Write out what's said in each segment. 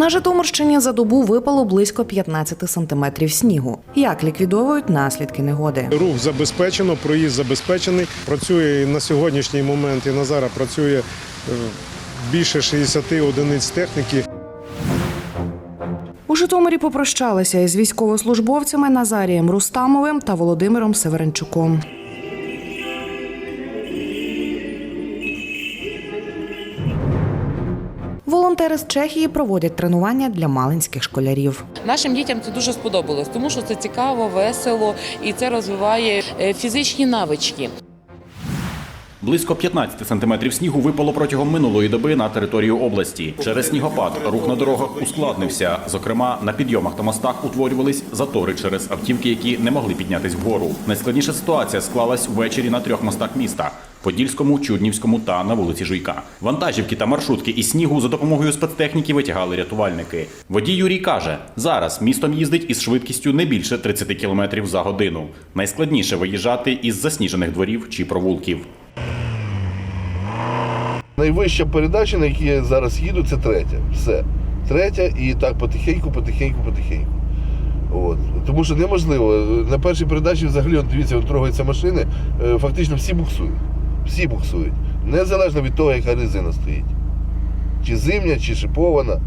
На Житомирщині за добу випало близько 15 сантиметрів снігу. Як ліквідовують наслідки негоди? Рух забезпечено, проїзд забезпечений. Працює на сьогоднішній момент і на зараз працює е, більше 60 одиниць техніки. У Житомирі попрощалися із військовослужбовцями Назарієм Рустамовим та Володимиром Северенчуком. Волонтери з Чехії проводять тренування для малинських школярів. Нашим дітям це дуже сподобалось, тому що це цікаво, весело і це розвиває е, фізичні навички. Близько 15 сантиметрів снігу випало протягом минулої доби на територію області. Через снігопад рух на дорогах ускладнився. Зокрема, на підйомах та мостах утворювались затори через автівки, які не могли піднятись вгору. Найскладніша ситуація склалась ввечері на трьох мостах міста. Подільському, Чуднівському та на вулиці Жуйка. Вантажівки та маршрутки із снігу за допомогою спецтехніки витягали рятувальники. Водій Юрій каже, зараз містом їздить із швидкістю не більше 30 км за годину. Найскладніше виїжджати із засніжених дворів чи провулків. Найвища передача, на якій я зараз їду, це третя. Все. Третя і так потихеньку, потихеньку, потихеньку. От. Тому що неможливо. На першій передачі взагалі, от дивіться, от трогається машини, е, фактично всі буксують. Всі буксують. Незалежно від того, яка резина стоїть. Чи зимня, чи шипована.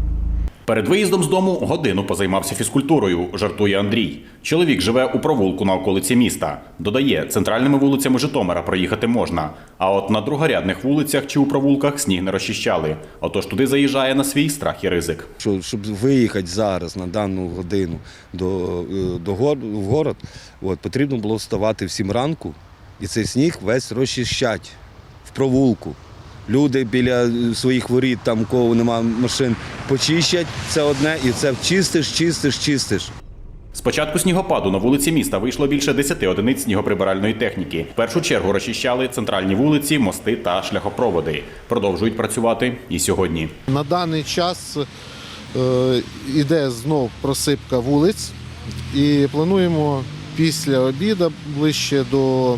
Перед виїздом з дому годину позаймався фізкультурою, жартує Андрій. Чоловік живе у провулку на околиці міста. Додає, центральними вулицями Житомира проїхати можна. А от на другорядних вулицях чи у провулках сніг не розчищали. Отож туди заїжджає на свій страх і ризик. Що, щоб виїхати зараз на дану годину до, е, до гор, в город, от, потрібно було вставати в 7 ранку і цей сніг весь розчищать в провулку. Люди біля своїх воріт, там кого немає машин, почищать це одне, і це чистиш, чистиш, чистиш. З початку снігопаду на вулиці міста вийшло більше 10 одиниць снігоприбиральної техніки. В першу чергу розчищали центральні вулиці, мости та шляхопроводи. Продовжують працювати і сьогодні. На даний час е, іде знов просипка вулиць і плануємо після обіду ближче до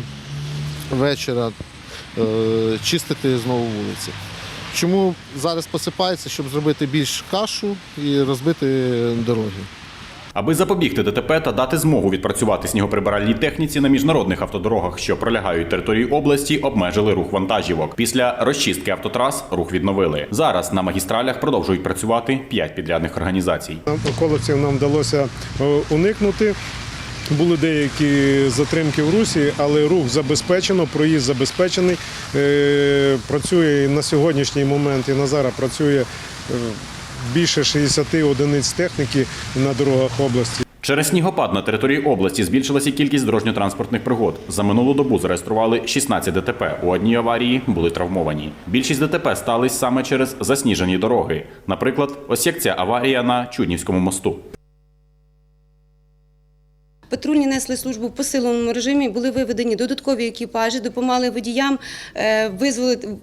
вечора е, чистити знову вулиці. Чому зараз посипається, щоб зробити більш кашу і розбити дороги. Аби запобігти ДТП та дати змогу відпрацювати снігоприбиральній техніці на міжнародних автодорогах, що пролягають території області, обмежили рух вантажівок. Після розчистки автотрас рух відновили. Зараз на магістралях продовжують працювати п'ять підрядних організацій. Околиців нам вдалося е, уникнути. Були деякі затримки в русі, але рух забезпечено, проїзд забезпечений. Е, Працює на сьогоднішній момент і на зараз працює е, більше 60 одиниць техніки на дорогах області. Через снігопад на території області збільшилася кількість дорожньо-транспортних пригод. За минулу добу зареєстрували 16 ДТП. У одній аварії були травмовані. Більшість ДТП стались саме через засніжені дороги. Наприклад, ось як ця аварія на Чуднівському мосту. Патрульні несли службу в посиленому режимі, були виведені додаткові екіпажі, допомагали водіям е,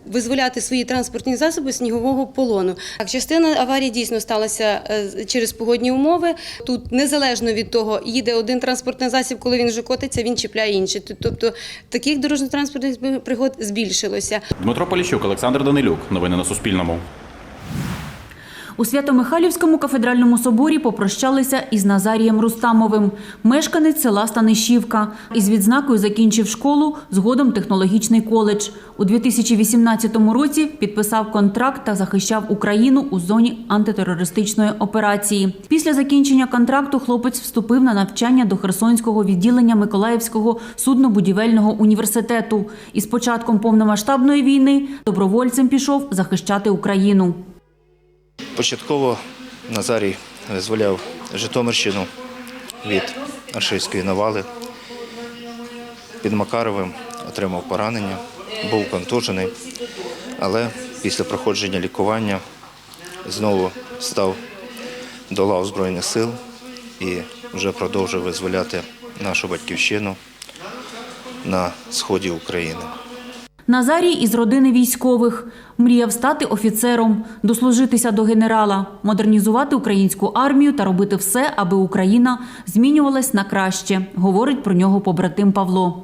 визволяти свої транспортні засоби снігового полону. Так, частина аварії дійсно сталася е, через погодні умови. Тут незалежно від того, їде один транспортний засіб, коли він вже котиться, він чіпляє інший. Тобто таких дорожньо-транспортних пригод збільшилося. Дмитро Поліщук, Олександр Данилюк. Новини на Суспільному. У Свято-Михайлівському кафедральному соборі попрощалися із Назарієм Рустамовим, мешканець села Станишівка. Із відзнакою закінчив школу, згодом технологічний коледж. У 2018 році підписав контракт та захищав Україну у зоні антитерористичної операції. Після закінчення контракту хлопець вступив на навчання до Херсонського відділення Миколаївського суднобудівельного університету. І з початком повномасштабної війни добровольцем пішов захищати Україну. Початково Назарій визволяв Житомирщину від рашистської навали. Під Макаровим отримав поранення, був контужений, але після проходження лікування знову став до лав Збройних сил і вже продовжив визволяти нашу батьківщину на сході України. Назарій із родини військових мріяв стати офіцером, дослужитися до генерала, модернізувати українську армію та робити все, аби Україна змінювалась на краще, говорить про нього побратим Павло.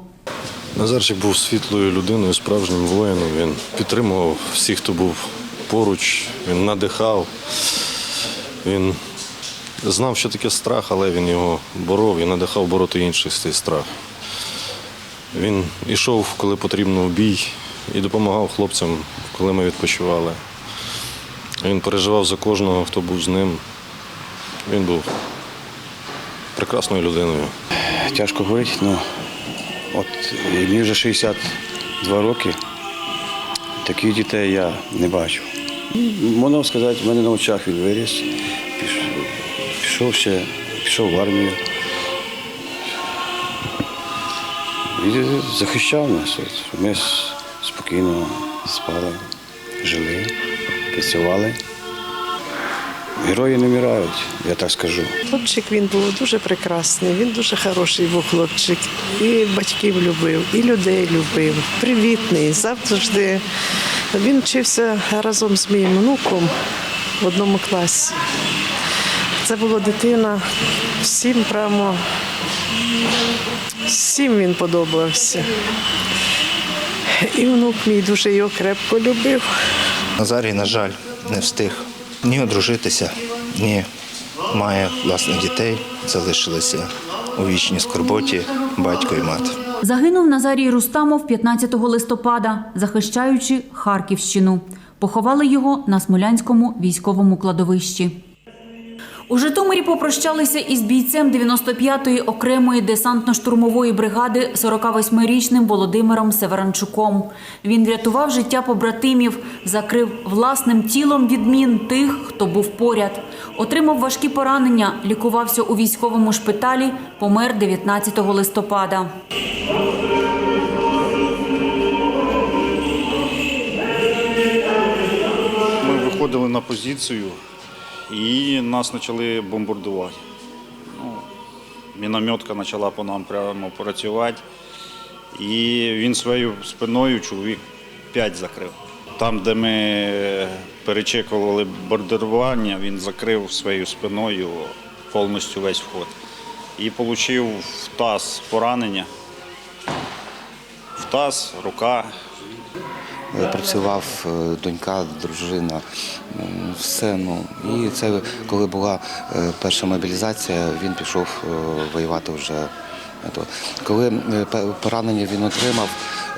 Назарчик був світлою людиною, справжнім воїном. Він підтримував всіх, хто був поруч, він надихав. Він знав, що таке страх, але він його боров і надихав бороти інших з цей страх. Він йшов, коли потрібно, в бій і допомагав хлопцям, коли ми відпочивали. Він переживав за кожного, хто був з ним. Він був прекрасною людиною. Тяжко говорити, але от мені вже 62 роки. Таких дітей я не бачив. Можна сказати, в мене на очах він виріс, пішов, пішов ще, пішов в армію. І захищав нас. От. Ми спокійно спали, жили, працювали. Герої не вмирають, я так скажу. Хлопчик він був дуже прекрасний, він дуже хороший був хлопчик. І батьків любив, і людей любив. Привітний, завжди. Він вчився разом з моїм внуком в одному класі. Це була дитина, всім прямо, всім він подобався. І внук мій дуже його крепко любив. Назарій, на жаль, не встиг ні одружитися, ні має власних дітей. Залишилися у вічній скорботі батько і мати. Загинув Назарій Рустамов 15 листопада, захищаючи Харківщину. Поховали його на Смолянському військовому кладовищі. У Житомирі попрощалися із бійцем 95-ї окремої десантно-штурмової бригади 48-річним Володимиром Северанчуком. Він врятував життя побратимів, закрив власним тілом відмін тих, хто був поряд. Отримав важкі поранення, лікувався у військовому шпиталі, помер 19 листопада. Ми виходили на позицію і нас почали бомбардувати. Ну, мінометка почала по нам прямо працювати. І він своєю спиною чоловік 5 закрив. Там, де ми перечекували бомбардування, він закрив своєю спиною повністю весь вход. І отримав в таз поранення. В таз, рука, Працював е, донька, дружина, все. Ну і це коли була е, перша мобілізація, він пішов е, воювати вже. е. Коли е, поранення він отримав,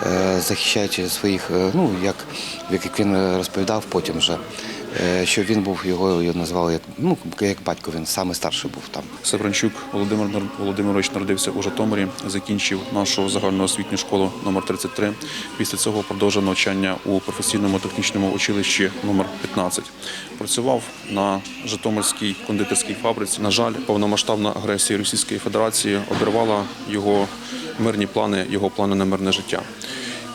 е, захищаючи своїх, е, ну як, як він е, розповідав потім вже, е, що він був його назвали як ну як батько. Він саме старший був там. Севранчук Володимир Володимирович народився у Житомирі, закінчив нашу загальноосвітню школу номер 33 Після цього продовжив навчання у професійному технічному училищі номер 15 Працював на Житомирській кондитерській фабриці. На жаль, повномасштабна агресія Російської Федерації обірвала його мирні плани, його плани на мирне життя.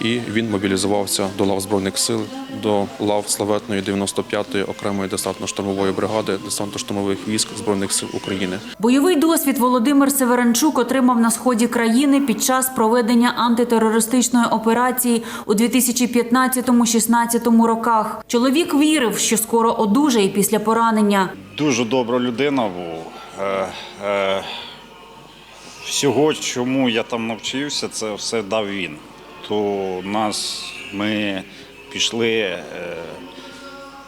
І він мобілізувався до лав збройних сил, до лав славетної 95-ї окремої десантно-штурмової бригади десантно-штурмових військ збройних сил України. Бойовий досвід Володимир Северанчук отримав на сході країни під час проведення антитерористичної операції у 2015-16 роках. Чоловік вірив, що скоро одужає після поранення. дуже добра людина був. Е, е, всього, чому я там навчився, це все дав він. То нас ми пішли, е,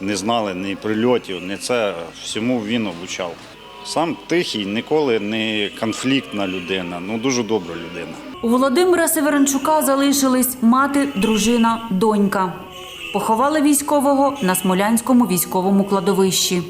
не знали ні прильотів, ні це. Всьому він обучав. Сам тихий, ніколи не конфліктна людина, ну дуже добра людина. У Володимира Северанчука залишились мати, дружина, донька. Поховали військового на Смолянському військовому кладовищі.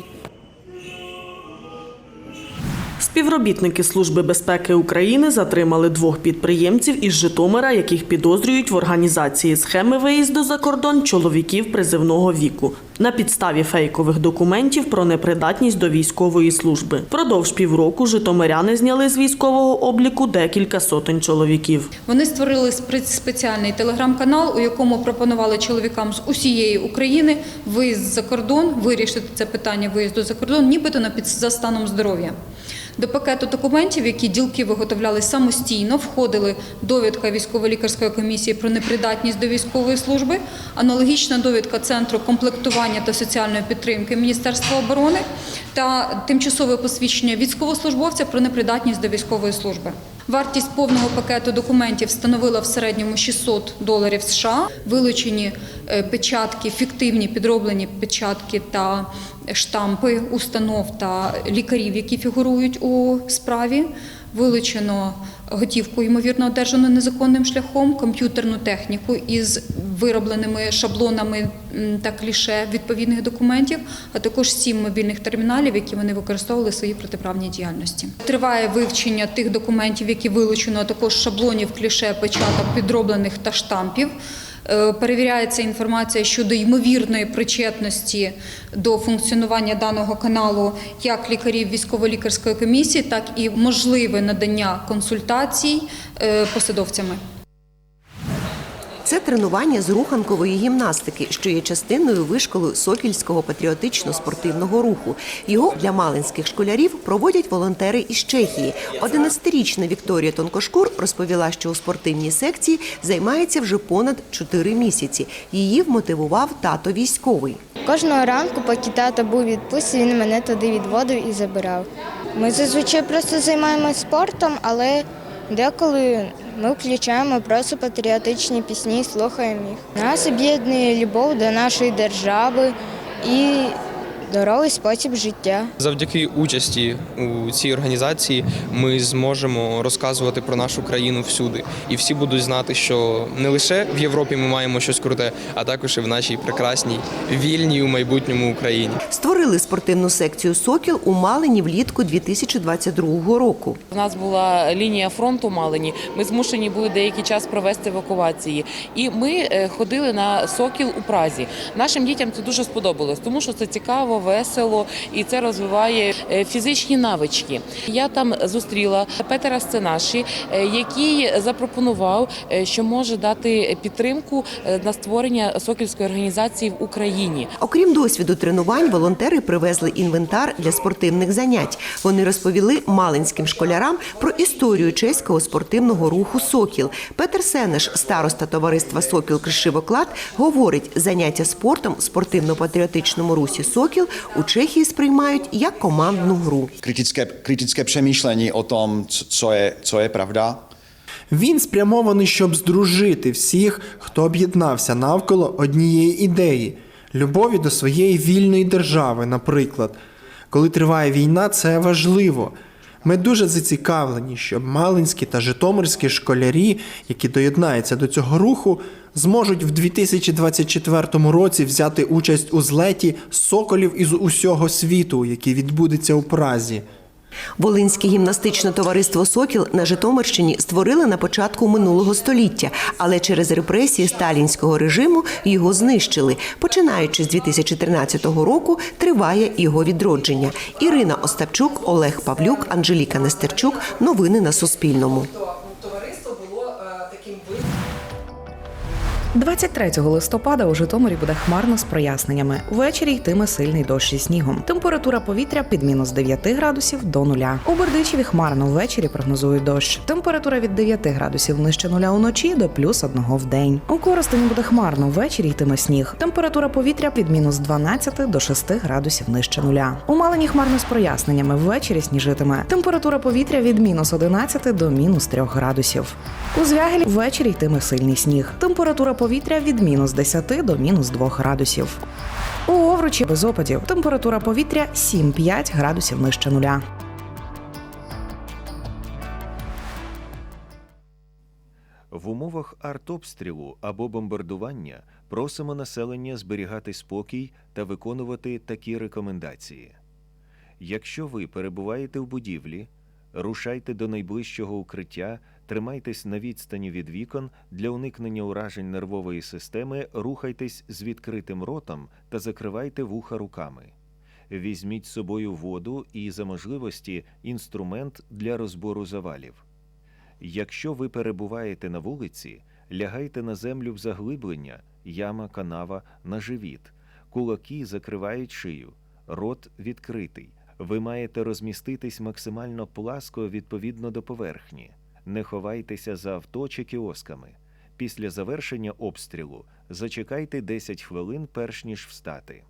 Співробітники Служби безпеки України затримали двох підприємців із Житомира, яких підозрюють в організації схеми виїзду за кордон чоловіків призивного віку на підставі фейкових документів про непридатність до військової служби. Продовж півроку житомиряни зняли з військового обліку декілька сотень чоловіків. Вони створили спеціальний телеграм-канал, у якому пропонували чоловікам з усієї України виїзд за кордон, вирішити це питання виїзду за кордон, нібито на під за станом здоров'я. До пакету документів, які ділки виготовляли самостійно, входили довідка військово-лікарської комісії про непридатність до військової служби, аналогічна довідка Центру комплектування та соціальної підтримки Міністерства оборони та тимчасове посвідчення військовослужбовця про непридатність до військової служби. Вартість повного пакету документів становила в середньому 600 доларів США. Вилучені е, печатки, фіктивні підроблені печатки та штампи установ та лікарів, які фігурують у справі. Вилучено готівку, ймовірно, одержану незаконним шляхом, комп'ютерну техніку із виробленими шаблонами та кліше відповідних документів, а також сім мобільних терміналів, які вони використовували в своїй протиправній діяльності. Триває вивчення тих документів, які вилучено, а також шаблонів, кліше, печаток, підроблених та штампів. Е, Перевіряється інформація щодо ймовірної причетності до функціонування даного каналу як лікарів військово-лікарської комісії, так і можливе надання консультацій е, посадовцями. Це тренування з руханкової гімнастики, що є частиною вишколу Сокільського патріотично-спортивного руху. Його для малинських школярів проводять волонтери із Чехії. 11-річна Вікторія Тонкошкур розповіла, що у спортивній секції займається вже понад 4 місяці. Її вмотивував тато військовий. Кожного ранку, поки тато був відпустці, він мене туди відводив і забирав. Ми зазвичай просто займаємося спортом, але деколи ми включаємо просто патріотичні пісні слухаємо їх. Нас об'єднує любов до нашої держави і здоровий спосіб життя. Завдяки участі у цій організації ми зможемо розказувати про нашу країну всюди, і всі будуть знати, що не лише в Європі ми маємо щось круте, а також і в нашій прекрасній вільній у майбутньому Україні. Створили спортивну секцію Сокіл у Малині влітку 2022 року. У нас була лінія фронту Малині. Ми змушені були деякий час провести евакуації. І ми е, ходили на сокіл у Празі. Нашим дітям це дуже сподобалось, тому що це цікаво, весело і це розвиває е, фізичні навички. Я там зустріла Петера Сценаші, е, який запропонував, е, що може дати підтримку на створення сокільської організації в Україні. Окрім досвіду тренувань, волонтери привезли інвентар для спортивних занять. Вони розповіли малинським школярам про історію чеського спортивного руху Сокіл. Петер Сенеш, староста товариства Сокіл Кришивоклад, говорить, заняття спортом в спортивно-патріотичному русі Сокіл у Чехії сприймають як командну гру. Критичне, критичне přemýšlení о том, що є, що є правда. Він спрямований, щоб здружити всіх, хто об'єднався навколо однієї ідеї любові до своєї вільної держави, наприклад. Коли триває війна, це важливо. Ми дуже зацікавлені, щоб малинські та житомирські школярі, які доєднаються до цього руху, зможуть в 2024 році взяти участь у злеті соколів із усього світу, який відбудеться у Празі. Волинське гімнастичне товариство Сокіл на Житомирщині створили на початку минулого століття, але через репресії сталінського режиму його знищили. Починаючи з 2013 року, триває його відродження. Ірина Остапчук, Олег Павлюк, Анжеліка Нестерчук. Новини на Суспільному. 23 листопада у Житомирі буде хмарно з проясненнями. Ввечері йтиме сильний дощ із снігом. Температура повітря від мінус 9 градусів до нуля. У Бердичеві хмарно ввечері прогнозують дощ. Температура від 9 градусів нижче нуля уночі до плюс 1 в день. У Коростені буде хмарно ввечері йтиме сніг. Температура повітря від мінус 12 до 6 градусів нижче нуля. У Малині хмарно з проясненнями ввечері сніжитиме. Температура повітря від мінус 11 до мінус 3 градусів. У Звягелі ввечері йтиме сильний сніг. Температура повітря від мінус 10 до мінус 2 градусів. У Овручі без опадів. Температура повітря 7-5 градусів нижче нуля. В умовах артобстрілу або бомбардування просимо населення зберігати спокій та виконувати такі рекомендації. Якщо ви перебуваєте в будівлі, рушайте до найближчого укриття, тримайтесь на відстані від вікон для уникнення уражень нервової системи, рухайтесь з відкритим ротом та закривайте вуха руками. Візьміть з собою воду і, за можливості, інструмент для розбору завалів. Якщо ви перебуваєте на вулиці, лягайте на землю в заглиблення, яма, канава, на живіт. Кулаки закривають шию, рот відкритий. Ви маєте розміститись максимально пласко відповідно до поверхні. Не ховайтеся за авто чи кіосками. Після завершення обстрілу зачекайте 10 хвилин, перш ніж встати.